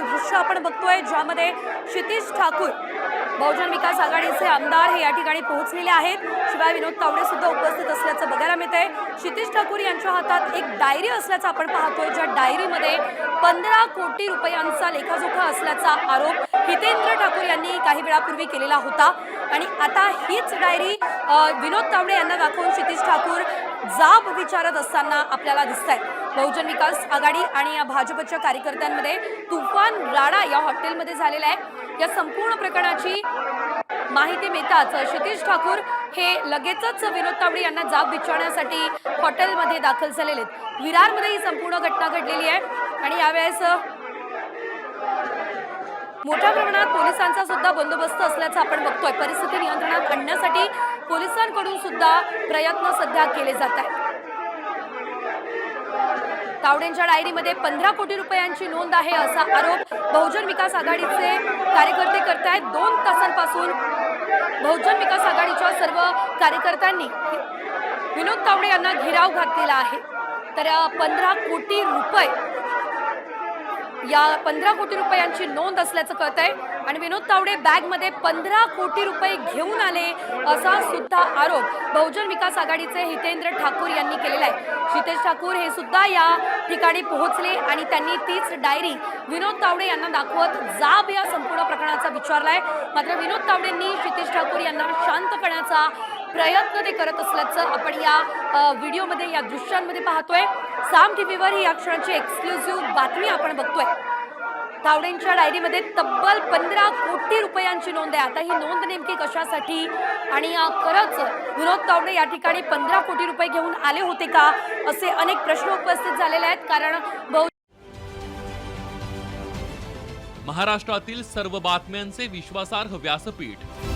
दृश्य आपण बघतोय ज्यामध्ये क्षितिश ठाकूर बहुजन विकास आघाडीचे आमदार हे या ठिकाणी पोहोचलेले आहेत. शिवाय विनोद तावडे सुद्धा उपस्थित असल्याचं बघायला मिळतंय. आहे क्षितिश ठाकूर यांच्या हातात एक डायरी असल्याचं आपण पाहतोय ज्या डायरीमध्ये पंधरा कोटी रुपयांचा लेखाजोखा असल्याचा आरोप हितेंद्र ठाकूर यांनी काही वेळापूर्वी केलेला होता. आणि आता हीच डायरी विनोद तावडे यांना दाखवून क्षितिश ठाकूर जाब विचारत असताना आपल्याला दिसत आहेत बहुजन विकास आघाडी आणि या भाजपच्या कार्यकर्त्यांमध्ये तुफान राडा या हॉटेलमध्ये झालेला आहे. या संपूर्ण प्रकरणाची माहिती मिळताच क्षितिश ठाकूर हे लगेचच विनोद तावडे यांना जाब विचारण्यासाठी हॉटेलमध्ये दाखल झालेले आहेत. विरारमध्ये ही संपूर्ण घटना घडलेली आहे. आणि यावेळेस मोठ्या प्रमाणात पोलिसांचा सुद्धा बंदोबस्त असल्याचं आपण बघतोय. परिस्थिती नियंत्रणात आणण्यासाठी पोलिसांकडून सुद्धा प्रयत्न सध्या केले जात आहेत. तावडेंच्या डायरीमध्ये पंधरा कोटी रुपयांची नोंद आहे असा आरोप बहुजन विकास आघाडीचे कार्यकर्ते करतायत. दोन तासांपासून बहुजन विकास आघाडीच्या सर्व कार्यकर्त्यांनी विनोद तावडे यांना घेराव घातलेला आहे. तर पंधरा कोटी रुपये या पंधरा कोटी रुपयांची नोंद असल्याचं कळत आहे आणि विनोद तावडे बॅगमध्ये पंधरा कोटी रुपये घेऊन आले असा सुद्धा आरोप बहुजन विकास आघाडीचे हितेंद्र ठाकूर यांनी केलेला आहे. हितेश ठाकूर हे सुद्धा या ठिकाणी पोहोचले आणि त्यांनी तीच डायरी विनोद तावडे यांना दाखवत जाब या संपूर्ण प्रकरणाचा विचारलाय. मात्र विनोद तावडेंनी हितेश ठाकूर यांना शांत करण्याचा प्रयत्न ते करत असल्याचं आपण या व्हिडिओमध्ये या दृश्यांमध्ये पाहतोय. साम टीव्हीवर ही या क्षणाची एक्सक्लुझिव्ह बातमी आपण बघतोय. तावडेंच्या डायरीमध्ये तब्बल पंधरा कोटी रुपयांची नोंद आहे. आता ही नोंद नेमकी कशासाठी? आणि खरंच विनोद तावडे या ठिकाणी पंधरा कोटी रुपये घेऊन आले होते का? असे अनेक प्रश्न उपस्थित झालेले आहेत. कारण बहु महाराष्ट्रातील सर्व बातम्यांचे विश्वासार्ह व्यासपीठ.